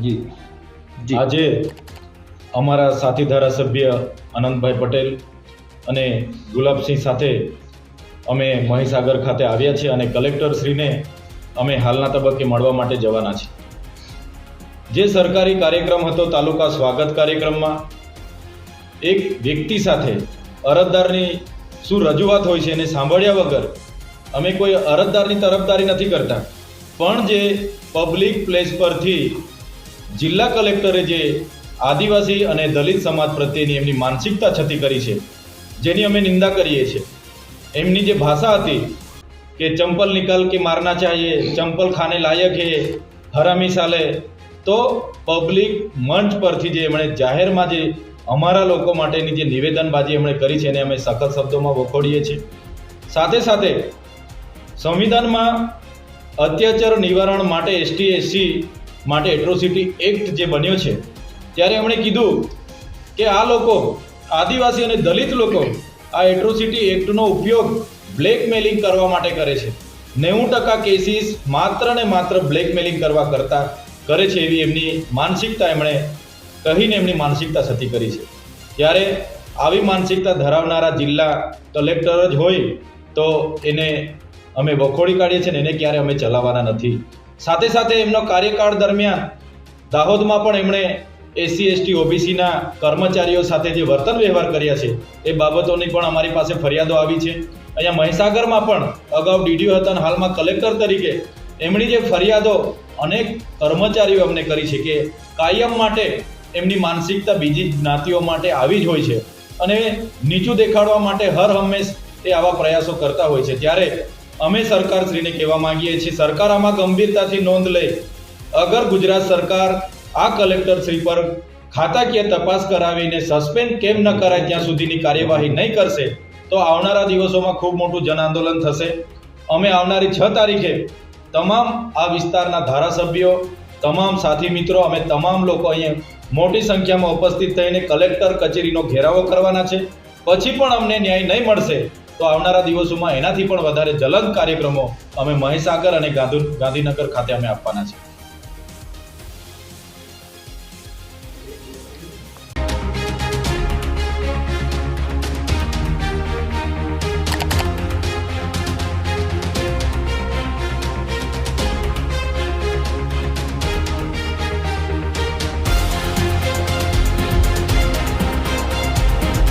જી. આજે અમારા સાથી ધારાસભ્ય આનંદભાઈ પટેલ અને ગુલાબસિંહ સાથે અમે મહીસાગર ખાતે આવ્યા છીએ અને કલેક્ટરશ્રીને અમે હાલના તબક્કે મળવા માટે જવાના છીએ. જે સરકારી કાર્યક્રમ હતો તાલુકા સ્વાગત કાર્યક્રમમાં એક વ્યક્તિ સાથે અરજદારની શું રજૂઆત હોય છે એને સાંભળ્યા વગર અમે કોઈ અરજદારની તરફદારી નથી કરતા. પણ જે પબ્લિક પ્લેસ પરથી જિલ્લા કલેક્ટરે જે આદિવાસી અને દલિત સમાજ પ્રત્યેની એમની માનસિકતા છતી કરી છે, જેની અમે નિંદા કરીએ છીએ. એમની જે ભાષા હતી કે ચંપલ નિકાલ કે મારના ચાહીએ, ચંપલ ખાને લાયક હે, હરામી સાલે, તો પબ્લિક મંચ પરથી જે એમણે જાહેરમાં જે અમારા લોકો માટેની જે નિવેદનબાજી એમણે કરી છે એને અમે સખત શબ્દોમાં વખોડીએ છીએ. સાથે સાથે સંવિધાનમાં અત્યાચાર નિવારણ માટે એસટી, એસસી માટે એટ્રોસિટી એક્ટ જે બન્યો છે, ત્યારે એમણે કીધું કે આ લોકો, આદિવાસી અને દલિત લોકો આ એટ્રોસિટી એક્ટનો ઉપયોગ બ્લેકમેલિંગ કરવા માટે કરે છે. નેવું ટકા કેસીસ માત્ર ને માત્ર બ્લેકમેલિંગ કરવા કરતા કરે છે એવી એમની માનસિકતા એમણે કહીને એમની માનસિકતા સતી કરી છે. ત્યારે આવી માનસિકતા ધરાવનારા જિલ્લા કલેક્ટર જ હોય તો એને અમે વખોડી કાઢીએ છીએ ને એને ક્યારે અમે ચલાવવાના નથી. સાથે સાથે એમનો કાર્યકાળ દરમિયાન દાહોદમાં પણ એમણે એસસી એસટી ઓબીસીના કર્મચારીઓ સાથે જે વર્તન વ્યવહાર કર્યા છે. એ બાબતોની પણ અમારી પાસે ફરિયાદો આવી છે. અહીંયા મહીસાગરમાં પણ અગાઉ ડીડીઓ હતા અને હાલમાં કલેક્ટર તરીકે એમની જે ફરિયાદો અનેક કર્મચારીઓ અમને કરી છે કે કાયમ માટે એમની માનસિકતા બીજી જ્ઞાતિઓ માટે આવી જ હોય છે. અને નીચું દેખાડવા માટે હર હંમેશ એ આવા પ્રયાસો કરતા હોય છે. ત્યારે અમે સરકારશ્રીને કહેવા માંગીએ છીએ, સરકાર આમાં ગંભીરતાથી નોંધ લે. અગર ગુજરાત સરકાર આ કલેક્ટર શ્રી પર ખાતાકીય તપાસ કરાવીને સસ્પેન્ડ કેમ ન કરાય ત્યાં સુધીની કાર્યવાહી નહીં કરશે, તો આવનારા દિવસોમાં ખૂબ મોટું જન આંદોલન થશે. અમે આવનારી છ તારીખે તમામ આ વિસ્તારના ધારાસભ્યો, તમામ સાથી મિત્રો, અમે તમામ લોકો અહીંયા મોટી સંખ્યામાં ઉપસ્થિત થઈને કલેક્ટર કચેરીનો ઘેરાવો કરવાના છે. પછી પણ અમને ન્યાય નહીં મળશે તો આવનારા દિવસોમાં એનાથી પણ વધારે જલદ કાર્યક્રમો અમે મહીસાગર અને ગાંધુ ગાંધીનગર ખાતે અમે આપવાના છે